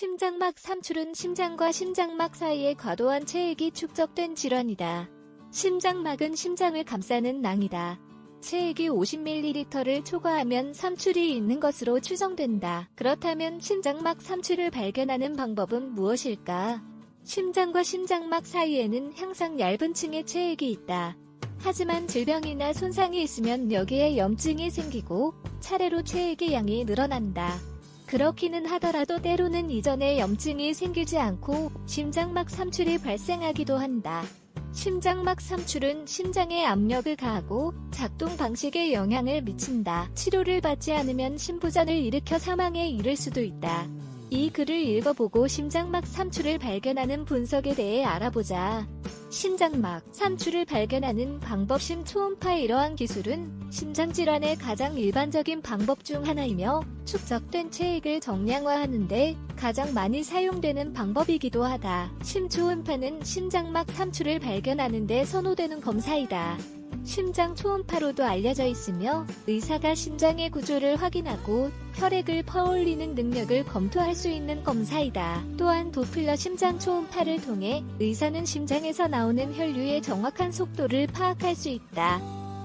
심장막 삼출은 심장과 심장막 사이에 과도한 체액이 축적된 질환이다. 심장막은 심장을 감싸는 낭이다. 체액이 50ml를 초과하면 삼출이 있는 것으로 추정된다. 그렇다면 심장막 삼출을 발견하는 방법은 무엇일까? 심장과 심장막 사이에는 항상 얇은 층의 체액이 있다. 하지만 질병이나 손상이 있으면 여기에 염증이 생기고 차례로 체액의 양이 늘어난다. 그렇기는 하더라도 때로는 이전에 염증이 생기지 않고 심장막 삼출이 발생하기도 한다. 심장막 삼출은 심장에 압력을 가하고 작동 방식에 영향을 미친다. 치료를 받지 않으면 심부전을 일으켜 사망에 이를 수도 있다. 이 글을 읽어보고 심장막 삼출을 발견하는 분석에 대해 알아보자. 심장막 삼출을 발견하는 방법 심초음파 이러한 기술은 심장질환의 가장 일반적인 방법 중 하나이며 축적된 체액을 정량화하는데 가장 많이 사용되는 방법이기도 하다. 심초음파는 심장막 삼출을 발견하는데 선호되는 검사이다. 심장 초음파로도 알려져 있으며 의사가 심장의 구조를 확인하고 혈액을 퍼올리는 능력을 검토할 수 있는 검사이다. 또한 도플러 심장 초음파를 통해 의사는 심장에서 나오는 혈류의 정확한 속도를 파악할 수 있다.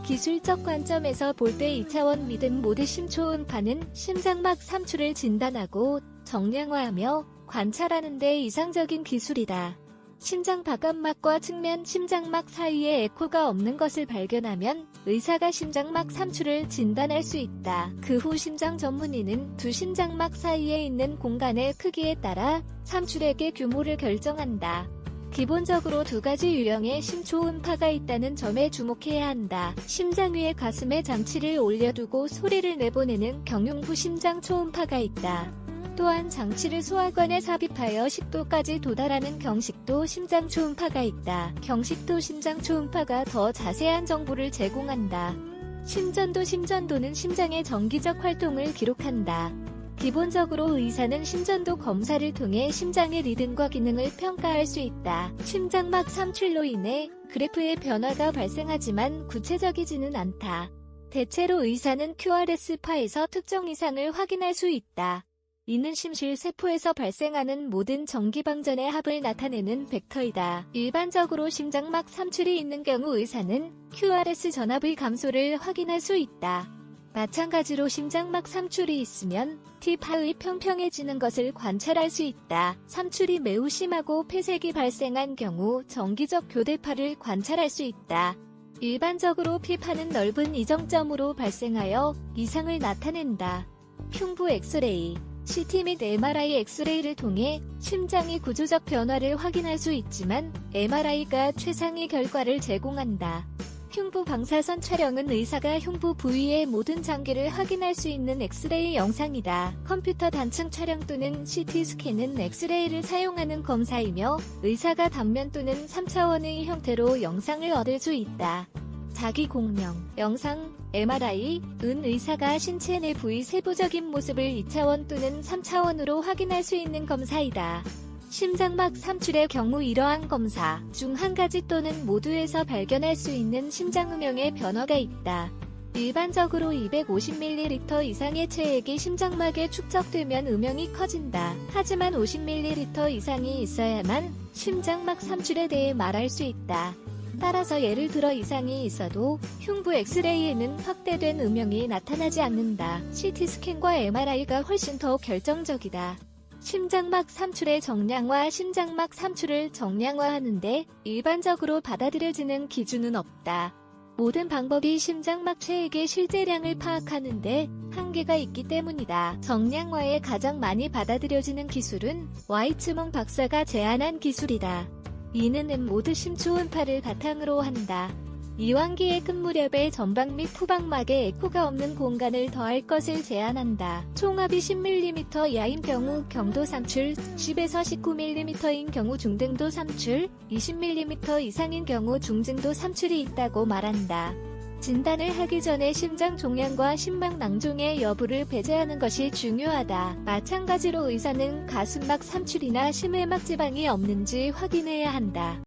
기술적 관점에서 볼 때 2차원 믿음 모드 심초음파는 심장막 삼출을 진단하고 정량화하며 관찰하는 데 이상적인 기술이다. 심장 바깥막과 측면 심장막 사이에 에코가 없는 것을 발견하면 의사가 심장막 삼출을 진단할 수 있다. 그 후 심장 전문의는 두 심장막 사이에 있는 공간의 크기에 따라 삼출액의 규모를 결정한다. 기본적으로 두 가지 유형의 심초음파가 있다는 점에 주목해야 한다. 심장 위에 가슴에 장치를 올려두고 소리를 내보내는 경흉부 심장 초음파가 있다. 또한 장치를 소화관에 삽입하여 식도까지 도달하는 경식도 심장 초음파가 있다. 경식도 심장 초음파가 더 자세한 정보를 제공한다. 심전도 심전도는 심장의 정기적 활동을 기록한다. 기본적으로 의사는 심전도 검사를 통해 심장의 리듬과 기능을 평가할 수 있다. 심장막 삼출로 인해 그래프의 변화가 발생하지만 구체적이지는 않다. 대체로 의사는 QRS파에서 특정 이상을 확인할 수 있다. 이는 심실 세포에서 발생하는 모든 전기방전의 합을 나타내는 벡터이다. 일반적으로 심장막 삼출이 있는 경우 의사는 QRS 전압의 감소를 확인할 수 있다. 마찬가지로 심장막 삼출이 있으면 T파의 평평해지는 것을 관찰할 수 있다. 삼출이 매우 심하고 폐색이 발생한 경우 정기적 교대파를 관찰할 수 있다. 일반적으로 P파는 넓은 이정점으로 발생하여 이상을 나타낸다. 흉부 엑스레이 CT 및 MRI 엑스레이를 통해 심장의 구조적 변화를 확인할 수 있지만 MRI가 최상의 결과를 제공한다. 흉부 방사선 촬영은 의사가 흉부 부위의 모든 장기를 확인할 수 있는 엑스레이 영상이다. 컴퓨터 단층 촬영 또는 CT 스캔은 엑스레이를 사용하는 검사이며 의사가 단면 또는 3차원의 형태로 영상을 얻을 수 있다. 자기 공명, 영상, MRI, 은 의사가 신체 내 부위 세부적인 모습을 2차원 또는 3차원으로 확인할 수 있는 검사이다. 심장막 삼출의 경우 이러한 검사 중 한 가지 또는 모두에서 발견할 수 있는 심장음영의 변화가 있다. 일반적으로 250ml 이상의 체액이 심장막에 축적되면 음영이 커진다. 하지만 50ml 이상이 있어야만 심장막 삼출에 대해 말할 수 있다. 따라서 예를 들어 이상이 있어도 흉부 엑스레이에는 확대된 음영이 나타나지 않는다. CT 스캔과 MRI가 훨씬 더 결정적이다. 심장막 삼출의 정량화 심장막 삼출을 정량화하는데 일반적으로 받아들여지는 기준은 없다. 모든 방법이 심장막 체액의 실제량을 파악하는데 한계가 있기 때문이다. 정량화에 가장 많이 받아들여지는 기술은 와이츠몽 박사가 제안한 기술이다. 이는 모드 심초음파를 바탕으로 한다. 이완기의 끝 무렵에 전방 및 후방막에 에코가 없는 공간을 더할 것을 제안한다. 총합이 10mm 이하인 경우 경도 삼출, 10에서 19mm인 경우 중등도 삼출, 20mm 이상인 경우 중증도 삼출이 있다고 말한다. 진단을 하기 전에 심장 종양과 심막 낭종의 여부를 배제하는 것이 중요하다. 마찬가지로 의사는 가슴막 삼출이나 심해막 지방이 없는지 확인해야 한다.